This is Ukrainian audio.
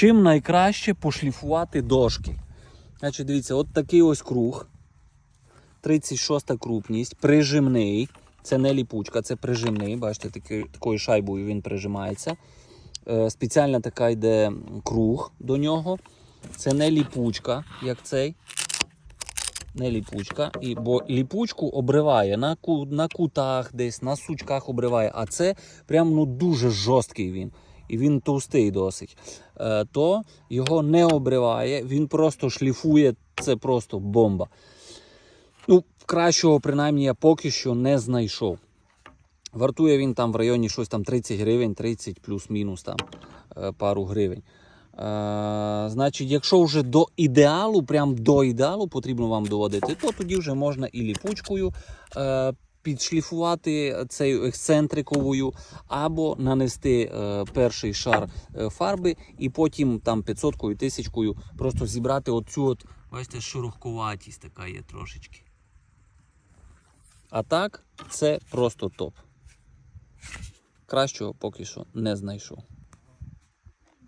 Чим найкраще пошліфувати дошки? Значить, дивіться, от такий ось круг. 36 крупність, прижимний. Це не ліпучка, це прижимний. Бачите, такий, такою шайбою він прижимається. Е, спеціальна така йде круг до нього. Це не ліпучка, як цей. Не ліпучка. І, бо ліпучку обриває на, на кутах, десь, на сучках обриває. А це прям ну, дуже жорсткий він. І він товстий досить. Е, то його не обриває, він просто шліфує. Це просто бомба. Ну, кращого, принаймні, я поки що не знайшов. Вартує він там в районі щось там 30 гривень, 30 плюс-мінус там е, пару гривень. Е, значить, якщо вже до ідеалу, прям до ідеалу потрібно вам доводити, то тоді вже можна і ліпучкою е, підшліфувати цею ексцентриковою, або нанести е, перший шар е, фарби, і потім там 500 кою, 1000 просто зібрати оцю от, бачите, шурухкуватість така є трошечки. А так, це просто топ. Кращого поки що не знайшов.